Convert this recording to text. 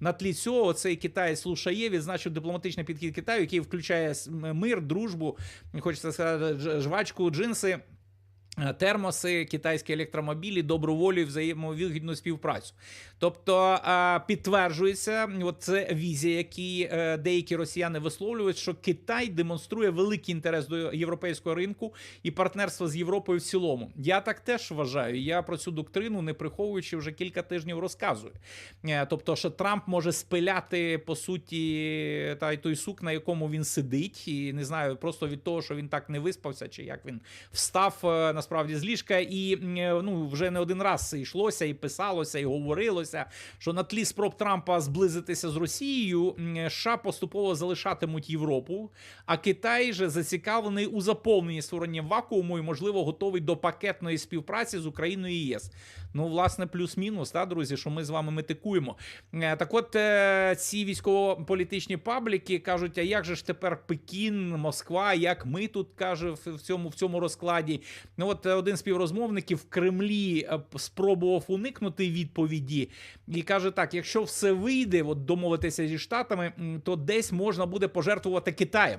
на тлі цього цей Китай слушає, відзначив дипломатичний підхід Китаю, який включає мир, дружбу, хочеться сказати, жвачку, джинси. Е, Термоси, китайські електромобілі, добру волю і взаємовигідну співпрацю. Тобто е, підтверджується, це візія, які е, деякі росіяни висловлюють, що Китай демонструє великий інтерес до європейського ринку і партнерства з Європою в цілому. Я так теж вважаю. Я про цю доктрину, не приховуючи, вже кілька тижнів розказую. Тобто, що Трамп може спиляти по суті та й той сук, на якому він сидить, і не знаю, просто від того, що він так не виспався, чи як він встав е, насправді з ліжка, і е, ну вже не один раз йшлося, і писалося, і говорилося, що на тлі спроб Трампа зблизитися з Росією, США поступово залишатимуть Європу, а Китай же зацікавлений у заповненні створення вакууму і, можливо, готовий до пакетної співпраці з Україною і ЄС. Ну, власне, плюс-мінус, та, друзі, що ми з вами метикуємо. Е, Так от е, ці військово-політичні пабліки кажуть, а як же ж тепер Пекін, Москва, як ми тут каже в цьому, в цьому розкладі. Ну от е, один з співрозмовників в Кремлі е, спробував уникнути відповіді і каже так: якщо все вийде, от домовитися зі штатами, то десь можна буде пожертвувати Китаєм.